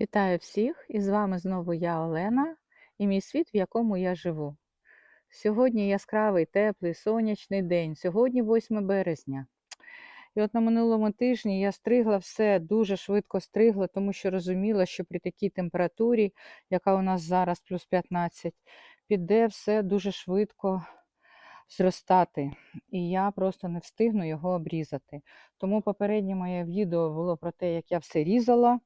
Вітаю всіх! І з вами знову я Олена і мій світ, в якому я живу. Сьогодні яскравий, теплий, сонячний день. Сьогодні 8 березня. І от на минулому тижні я стригла все, дуже швидко стригла, тому що розуміла, що при такій температурі, яка у нас зараз плюс 15, піде все дуже швидко зростати. І я просто не встигну його обрізати. Тому попереднє моє відео було про те, як я все різала.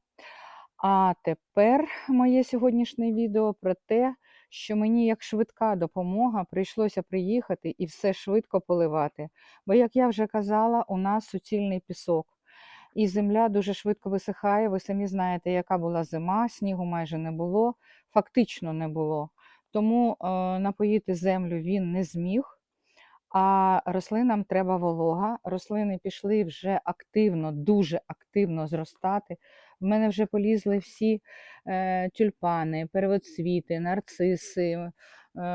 А тепер моє сьогоднішнє відео про те, що мені як швидка допомога прийшлося приїхати і все швидко поливати. Бо, як я вже казала, у нас суцільний пісок. І земля дуже швидко висихає. Ви самі знаєте, яка була зима, снігу майже не було, фактично не було. Тому е, напоїти землю він не зміг. А рослинам треба волога. Рослини пішли вже активно, дуже активно зростати. В мене вже полізли всі е, тюльпани, первоцвіти, нарциси, е,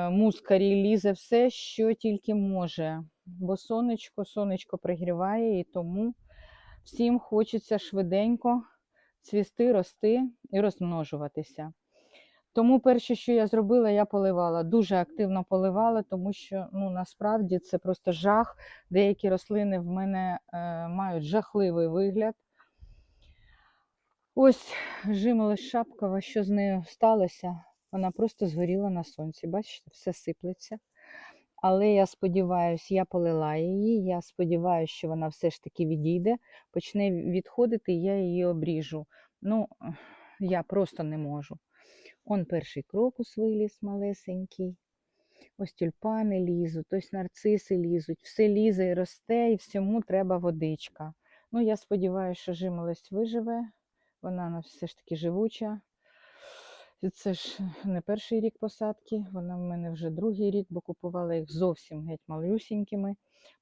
мускарі, лізе все, що тільки може. Бо сонечко, сонечко пригріває, і тому всім хочеться швиденько цвісти, рости і розмножуватися. Тому перше, що я зробила, я поливала. Дуже активно поливала, тому що ну, насправді це просто жах. Деякі рослини в мене е, мають жахливий вигляд. Ось жимолость шапкова, що з нею сталося, вона просто згоріла на сонці. Бачите, все сиплеться. Але я сподіваюся, я полила її. Я сподіваюся, що вона все ж таки відійде, почне відходити, я її обріжу. Ну, я просто не можу. Он перший крокус виліз малесенький. Ось тюльпани лізуть, ось нарциси лізуть, все лізе і росте, і всьому треба водичка. Ну, я сподіваюся, що жимолость виживе, вона все ж таки живуча. Це ж не перший рік посадки, вона в мене вже другий рік, бо купувала їх зовсім геть малюсінькими.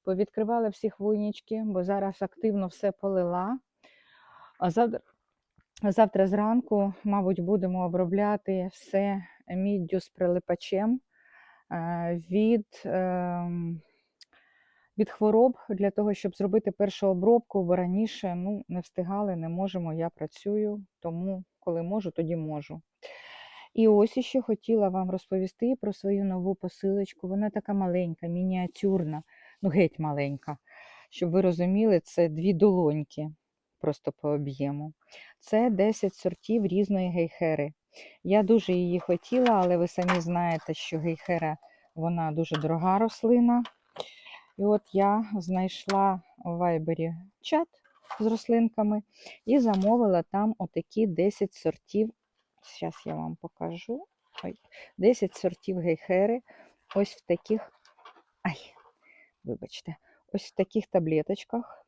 Повідкривала всі хвойнички, бо зараз активно все полила. А завтра Завтра зранку, мабуть, будемо обробляти все міддю з прилипачем е, від ем, від хвороб для того, щоб зробити першу обробку, бо раніше ну, не встигали, не можемо. Я працюю, тому коли можу, тоді можу. І ось іще хотіла вам розповісти про свою нову посилочку. Вона така маленька, мініатюрна, ну геть маленька. Щоб ви розуміли, це дві долоньки просто по об'єму. Це 10 сортів різної гейхери. Я дуже її хотіла, але ви самі знаєте, що гейхера вона дуже дорога рослина. І от я знайшла у вайбері чат з рослинками і замовила там отакі 10 сортів. Зараз я вам покажу. Ой, 10 сортів гейхери. Ось в таких. Ай, вибачте, ось в таких таблеточках.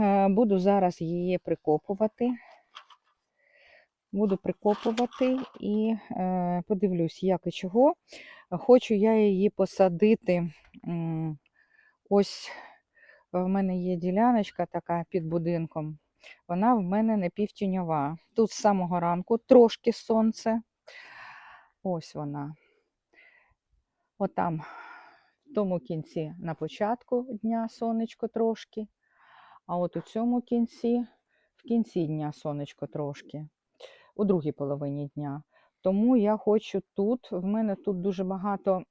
Е, буду зараз її прикопувати. Буду прикопувати і е, подивлюсь, як і чого. Хочу я її посадити. Ось в мене є діляночка така під будинком. Вона в мене не півтіньова. Тут з самого ранку трошки сонце. Ось вона. Отам, в тому кінці на початку дня сонечко трошки. А от у цьому кінці, в кінці дня сонечко трошки, у другій половині дня. Тому я хочу тут, в мене тут дуже багато,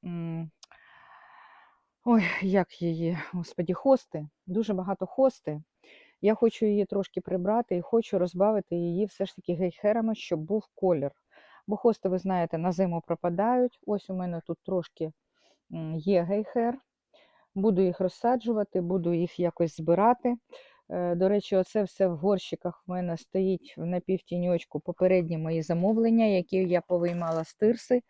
ой, як її, господі, хости, дуже багато хости. Я хочу її трошки прибрати і хочу розбавити її все ж таки гейхерами, щоб був колір. Бо хости, ви знаєте, на зиму пропадають. Ось у мене тут трошки є гейхер. Буду їх розсаджувати, буду їх якось збирати. Е, до речі, оце все в горщиках в мене стоїть в напівтіньочку попередні мої замовлення, які я повиймала з тирси.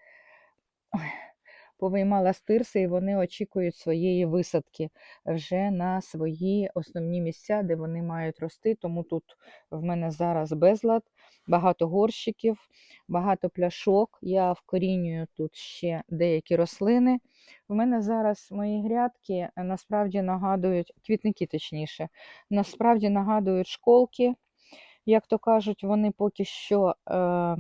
Повиймала з і вони очікують своєї висадки вже на свої основні місця, де вони мають рости. Тому тут в мене зараз безлад, багато горщиків, багато пляшок. Я вкорінюю тут ще деякі рослини. В мене зараз мої грядки насправді нагадують, квітники точніше, насправді нагадують школки. Як то кажуть, вони поки що е, е,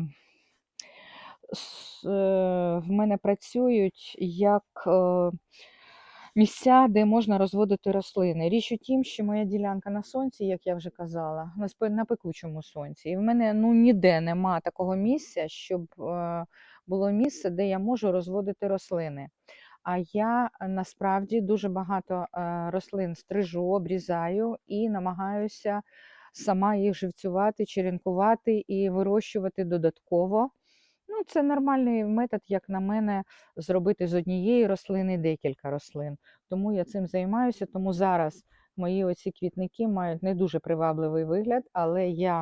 в мене працюють як е, місця, де можна розводити рослини. Річ у тім, що моя ділянка на сонці, як я вже казала, на пекучому сонці. І в мене ну ніде нема такого місця, щоб е, було місце, де я можу розводити рослини. А я е, насправді дуже багато е, рослин стрижу, обрізаю і намагаюся сама їх живцювати, черенкувати і вирощувати додатково. Ну, це нормальний метод, як на мене, зробити з однієї рослини декілька рослин. Тому я цим займаюся. Тому зараз мої оці квітники мають не дуже привабливий вигляд, але я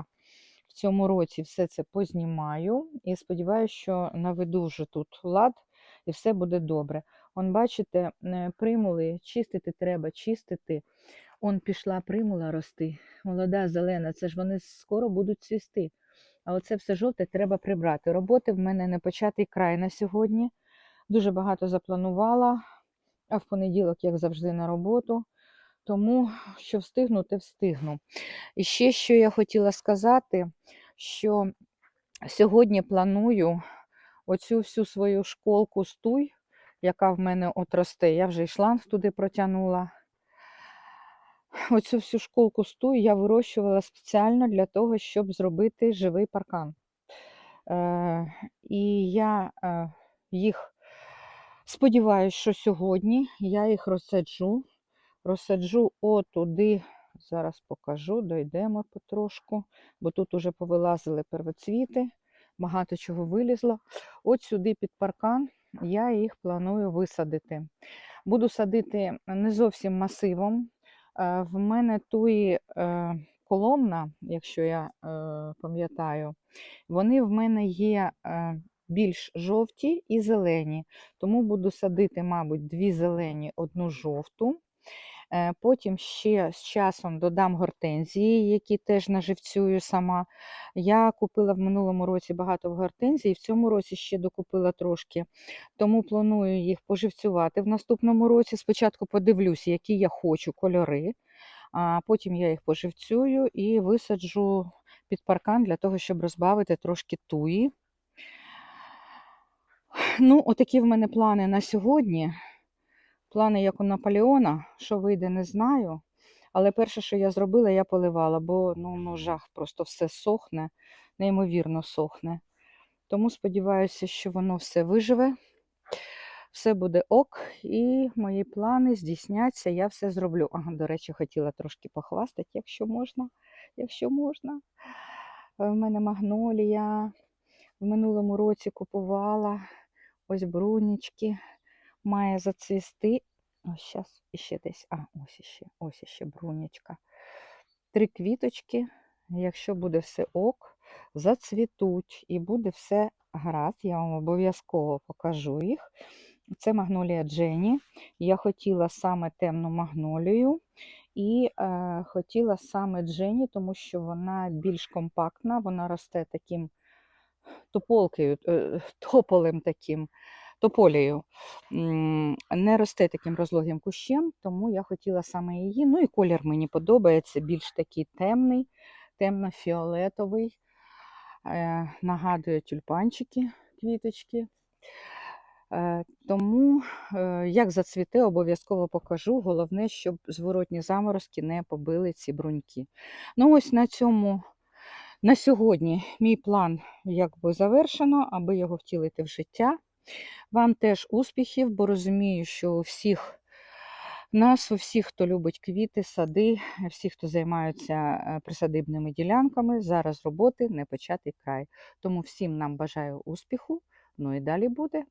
в цьому році все це познімаю і сподіваюся, що наведу вже тут лад і все буде добре. Он, бачите, е, примули чистити треба, чистити. Он пішла примула рости, молода, зелена, це ж вони скоро будуть цвісти. А оце все жовте треба прибрати. Роботи в мене не початий край на сьогодні. Дуже багато запланувала, а в понеділок, як завжди, на роботу. Тому що встигну, те встигну. І ще що я хотіла сказати, що сьогодні планую оцю всю свою школку стуй, яка в мене от росте. Я вже і шланг туди протягнула. Оцю всю школку стуй я вирощувала спеціально для того, щоб зробити живий паркан. Е, і я е, їх сподіваюся, що сьогодні я їх розсаджу. Розсаджу отуди, зараз покажу, дойдемо потрошку, бо тут уже повилазили первоцвіти, багато чого вилізло. От сюди під паркан я їх планую висадити. Буду садити не зовсім масивом. Е, В мене туї е, коломна, якщо я е, пам'ятаю, вони в мене є більш жовті і зелені. Тому буду садити, мабуть, дві зелені, одну жовту. Е, Потім ще з часом додам гортензії, які теж наживцюю сама. Я купила в минулому році багато гортензій, в цьому році ще докупила трошки. Тому планую їх поживцювати в наступному році. Спочатку подивлюся, які я хочу кольори, а потім я їх поживцюю і висаджу під паркан для того, щоб розбавити трошки туї. Ну, отакі в мене плани на сьогодні. Плани, як у Наполеона, що вийде, не знаю. Але перше, що я зробила, я поливала, бо ну, ну жах, просто все сохне, неймовірно сохне. Тому сподіваюся, що воно все виживе, все буде ок, і мої плани здійсняться, я все зроблю. Ага, до речі, хотіла трошки похвастати, якщо можна. Якщо можна. Е, В мене магнолія. В минулому році купувала ось брунічки має зацвісти. Ось зараз іще десь. А, ось іще, ось іще брунячка. Три квіточки, якщо буде все ок, зацвітуть і буде все гаразд. Я вам обов'язково покажу їх. Це магнолія Джені. Я хотіла саме темну магнолію. І е, хотіла саме Джені, тому що вона більш компактна, вона росте таким тополкою, е, тополем таким тополею не росте таким розлогим кущем, тому я хотіла саме її. Ну і колір мені подобається, більш такий темний, темно-фіолетовий. Е, Нагадує тюльпанчики, квіточки. Е, Тому, е, як зацвіте, обов'язково покажу. Головне, щоб зворотні заморозки не побили ці бруньки. Ну, ось на цьому. На сьогодні мій план якби завершено, аби його втілити в життя. Вам теж успіхів, бо розумію, що у всіх нас, у всіх, хто любить квіти, сади, всі, хто займаються е, присадибними ділянками, зараз роботи не початий край. Тому всім нам бажаю успіху. Ну і далі буде.